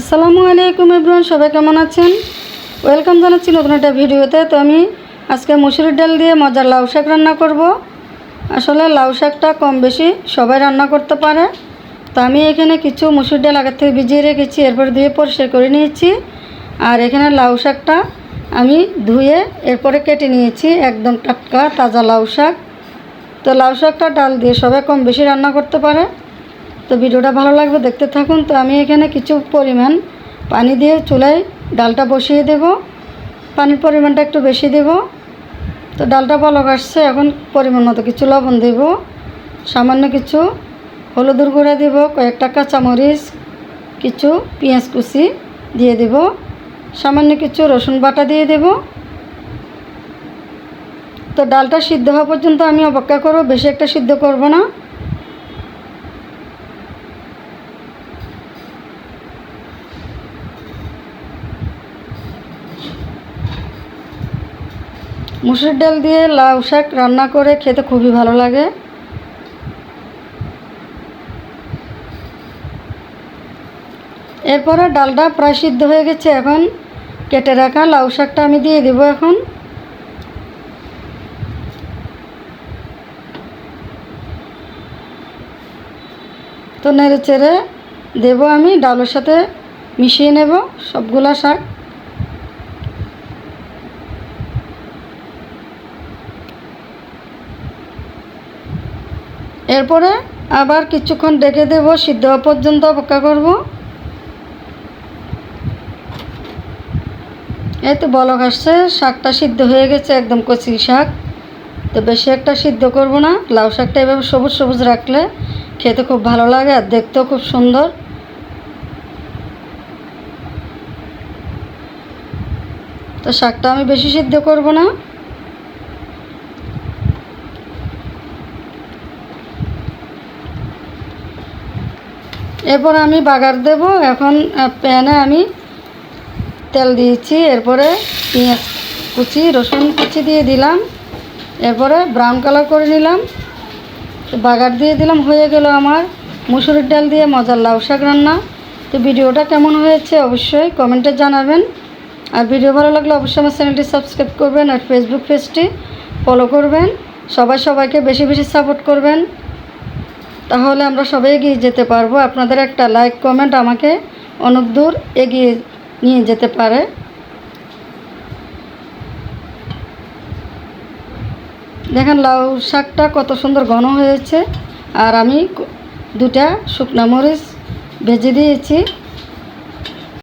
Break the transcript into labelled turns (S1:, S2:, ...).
S1: আসসালামু আলাইকুম ইব্রান সবাই কেমন আছেন? ওয়েলকাম জানাচ্ছি নতুন একটা ভিডিওতে। তো আমি আজকে মুসুরির ডাল দিয়ে মজার লাউ শাক রান্না করব। আসলে লাউ শাকটা কম বেশি সবাই রান্না করতে পারে। তো আমি এখানে কিছু মুসুর ডাল আগের থেকে ভিজিয়ে রেখেছি, এরপর ধুয়ে পরিষ্কার করে নিয়েছি। আর এখানে লাউ শাকটা আমি ধুয়ে এরপরে কেটে নিয়েছি, একদম টাটকা, তাজা লাউ শাক। তো লাউ শাকটা ডাল দিয়ে সবাই কম বেশি রান্না করতে পারে। তো ভিডিওটা ভালো লাগবে দেখতে থাকুন। তো আমি এখানে কিছু পরিমাণ পানি দিয়ে চুলায় ডালটা বসিয়ে দেব। পানির পরিমাণটা একটু বেশি দেব। তো ডালটা বলক আসছে, এখন পরিমাণ মতো কিছু লবণ দেব। সামান্য কিছু হলুদের গুঁড়া দেব, কয়েকটা কাঁচামরিচ, কিছু পেঁয়াজ কুচি দিয়ে দেব। সামান্য কিছু রসুন বাটা দিয়ে দেব। তো ডালটা সিদ্ধ হওয়া পর্যন্ত আমি অপেক্ষা করব, বেশি একটা সিদ্ধ করব না। মুসুর ডাল দিয়ে লাউ শাক রান্না করে খেতে খুবই ভালো লাগে। এরপরে ডালটা প্রায় সিদ্ধ হয়ে গেছে, এখন কেটে রাখা লাউ শাকটা আমি দিয়ে দেবো এখন। তো নেড়ে চেড়ে দেবো আমি, ডালের সাথে মিশিয়ে নেব সবগুলা শাক। এরপরে আবার কিছুক্ষণ ডেকে দেব, সিদ্ধ হওয়া পর্যন্ত অপেক্ষা করব। এই তো বলক আসছে, শাকটা সিদ্ধ হয়ে গেছে, একদম কচি শাক। তো বেশি একটা সিদ্ধ করব না, লাউ শাকটা এভাবে সবুজ সবুজ রাখলে খেতে খুব ভালো লাগে আর দেখতেও খুব সুন্দর। তো শাকটা আমি বেশি সিদ্ধ করব না। এরপর আমি বাগার দেব, এখন প্যানে আমি তেল দিয়েছি, এরপরে পেঁয়াজ কুচি, রসুন কুচি দিয়ে দিলাম, এরপরে ব্রাউন কালার করে নিলাম, বাগার দিয়ে দিলাম, হয়ে গেল আমার মুসুরির ডাল দিয়ে মজার লাউ শাক রান্না। তো ভিডিওটা কেমন হয়েছে অবশ্যই কমেন্টে জানাবেন। আর ভিডিও ভালো লাগলে অবশ্যই আমার চ্যানেলটি সাবস্ক্রাইব করবেন আর ফেসবুক পেজটি ফলো করবেন। সবাই সবাইকে বেশি বেশি সাপোর্ট করবেন। তাহলে আমরা সবাই এগিয়ে যেতে পারব। আপনাদের একটা লাইক কমেন্ট আমাকে অনেক দূর এগিয়ে নিয়ে যেতে পারে। দেখেন লাউ শাকটা কত সুন্দর ঘন হয়েছে। আর আমি দুটা শুকনা মরিচ ভেজে দিয়েছি।